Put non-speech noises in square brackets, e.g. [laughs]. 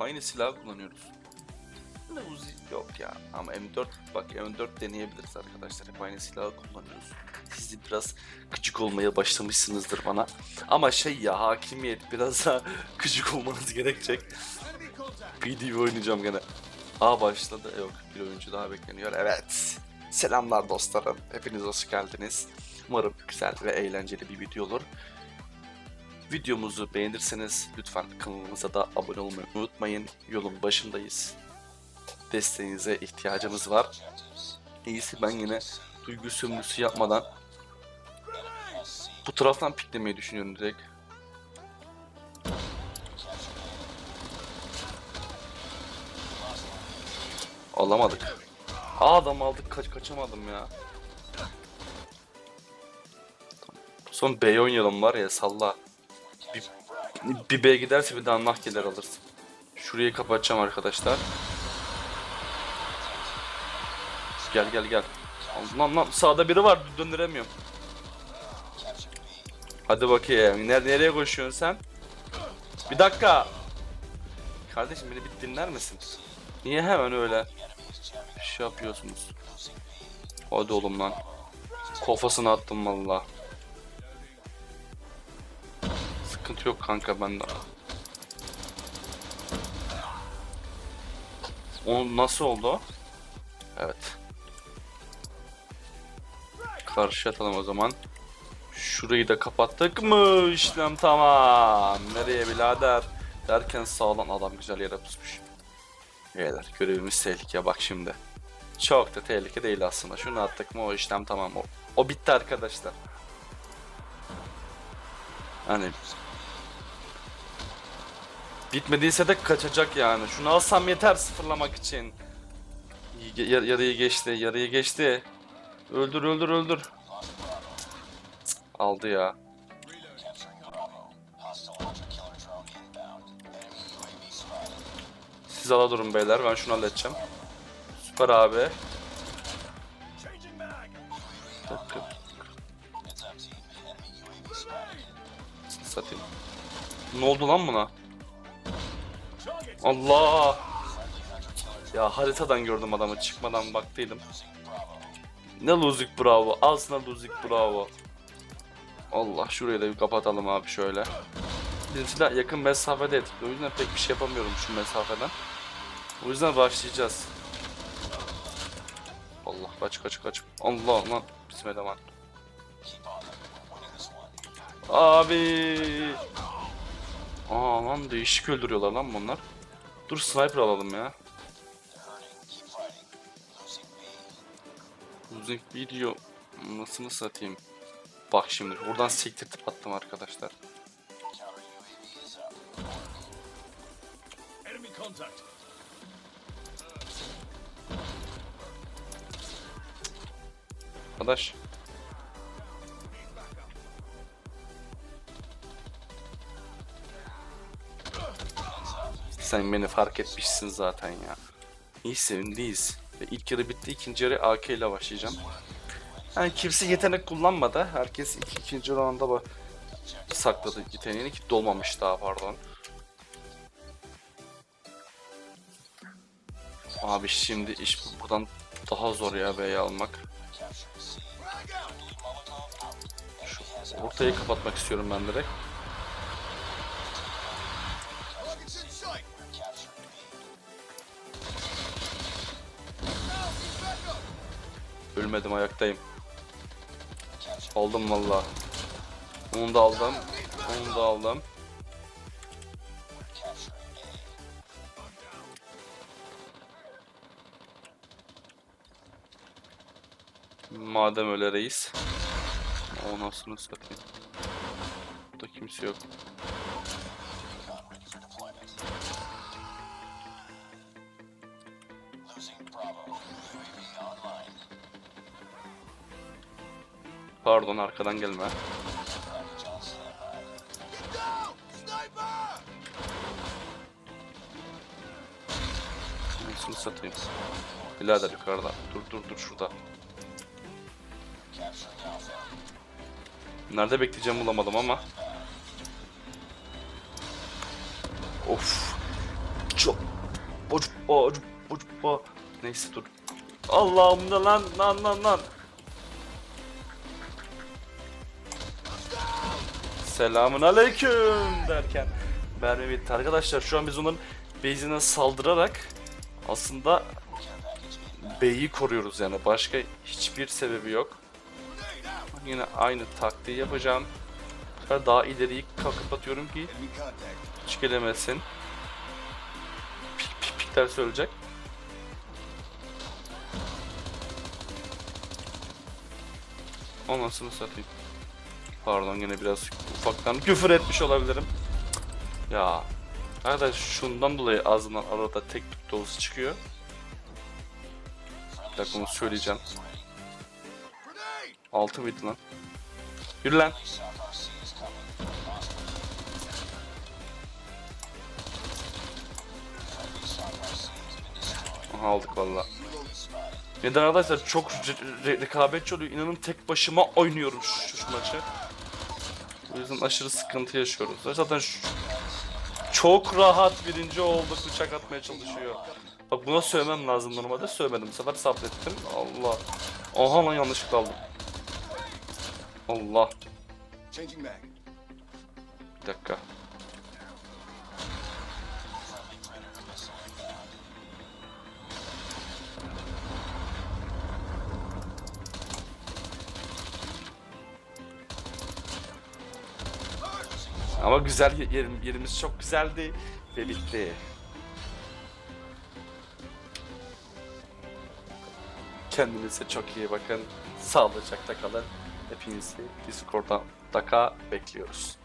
Aynı silah kullanıyoruz. Ne Uzi yok ya. Ama M4 bak M4 deneyebiliriz arkadaşlar. Hep aynı silahı kullanıyoruz. Siz de biraz gıcık olmaya başlamışsınızdır bana. Ama şey ya hakimiyet biraz daha [laughs] gıcık olmanız gerekecek. PDV oynayacağım gene. A başladı. Yok bir oyuncu daha bekleniyor. Evet. Selamlar dostlarım. Hepiniz hoş geldiniz. Umarım güzel ve eğlenceli bir video olur. Videomuzu beğenirseniz lütfen kanalımıza da abone olmayı unutmayın. Yolun başındayız. Desteğinize ihtiyacımız var. İyisi ben yine duygu sömürüsü yapmadan bu taraftan piklemeyi düşünüyorum direkt. Alamadık. Adam aldık kaç kaçamadım ya. Son B oynayalım var ya salla. Bir, bir B giderse bir daha mahkeler alırsın. Şurayı kapatacağım arkadaşlar. Gel gel gel. Lan lan sağda biri var döndüremiyorum. Hadi bakayım. Nereye, nereye koşuyorsun sen? Bir dakika. Kardeşim beni bir dinler misin? Niye hemen öyle şey yapıyorsunuz? Hadi oğlum lan. Kafasına attım valla. Sıkıntı yok kanka bende. O nasıl oldu? Evet. Karşı atalım o zaman. Şurayı da kapattık mı? İşlem tamam. Nereye birader? Derken sağlam adam güzel yere pusmuş. Beyler görevimiz tehlike bak şimdi. Çok da tehlike değil aslında. Şunu attık mı o işlem tamam. O, o bitti arkadaşlar. Hani Bitmediyse de kaçacak yani. Şunu alsam yeter sıfırlamak için. Yar- yarıyı geçti, yarıyı geçti. Öldür, öldür, öldür. Cık, Aldı ya. Siz ala durun beyler, ben şunu halledeceğim. Süper abi. Dakika. Satayım. Ne oldu lan buna? Allah! Ya haritadan gördüm adamı çıkmadan baktıydım. Ne Luzik bravo. Al sana Luzik bravo. Allah şurayı da bir kapatalım abi şöyle. Bizim silah yakın mesafede etkili. O yüzden pek bir şey yapamıyorum şu mesafeden. O yüzden başlayacağız. Allah kaç kaç kaç. Allah lan. Bismillah. Abi. Aa lan değişik öldürüyorlar lan bunlar. Dur sniper alalım ya. Losing video nasıl satayım? Bak şimdi buradan sektirtip attım arkadaşlar. Arkadaş. Sen beni fark etmişsin zaten ya. İyi ünlüyüz. Ve ilk yarı bitti. ikinci yarı AK ile başlayacağım. Yani kimse yetenek kullanmadı. Herkes iki, ikinci rounda ba- sakladı yeteneğini ki dolmamış daha pardon. Abi şimdi iş bu- buradan daha zor ya B'yi almak. Şu ortayı kapatmak istiyorum ben direkt. Ölmedim ayaktayım. Aldım valla. Onu da aldım. Onu da aldım. Madem öyle reis. O nasıl satayım. Burada kimse yok. Pardon arkadan gelme. Nasıl satayım. Birader yukarıda. Dur dur dur şurada. Nerede bekleyeceğim bulamadım ama. Of. Çok. Bocup bocup bocup bo. Neyse dur. Allah'ım da lan lan lan lan. Selamun aleyküm derken mermi bitti. Arkadaşlar şu an biz onların base'ine saldırarak aslında B'yi koruyoruz yani. Başka hiçbir sebebi yok. Yine aynı taktiği yapacağım. Daha ileriyi kalkıp atıyorum ki hiç gelemesin. Pik pik pikler söyleyecek. Anasını satayım. Pardon yine biraz ufaktan küfür etmiş olabilirim. Ya. Arkadaş şundan dolayı ağzından arada tek tük dolusu çıkıyor. Bir dakika onu söyleyeceğim. Altı mıydı lan? Yürü lan. Aha aldık valla. Neden arkadaşlar çok re- re- rekabetçi oluyor. İnanın tek başıma oynuyorum şu, şu maçı. O yüzden aşırı sıkıntı yaşıyoruz. Zaten şu- çok rahat birinci olduk. Bıçak atmaya çalışıyor. Bak buna sövmem lazım normalde. Sövmedim. Bu sefer sabrettim. Allah. Oha lan yanlışlıkla aldım. Allah. Bir dakika. Ama güzel ye- yerim, yerimiz çok güzeldi ve bitti. Kendinize çok iyi bakın. Sağlıcakla kalın. Hepinizi Discord'dan mutlaka bekliyoruz.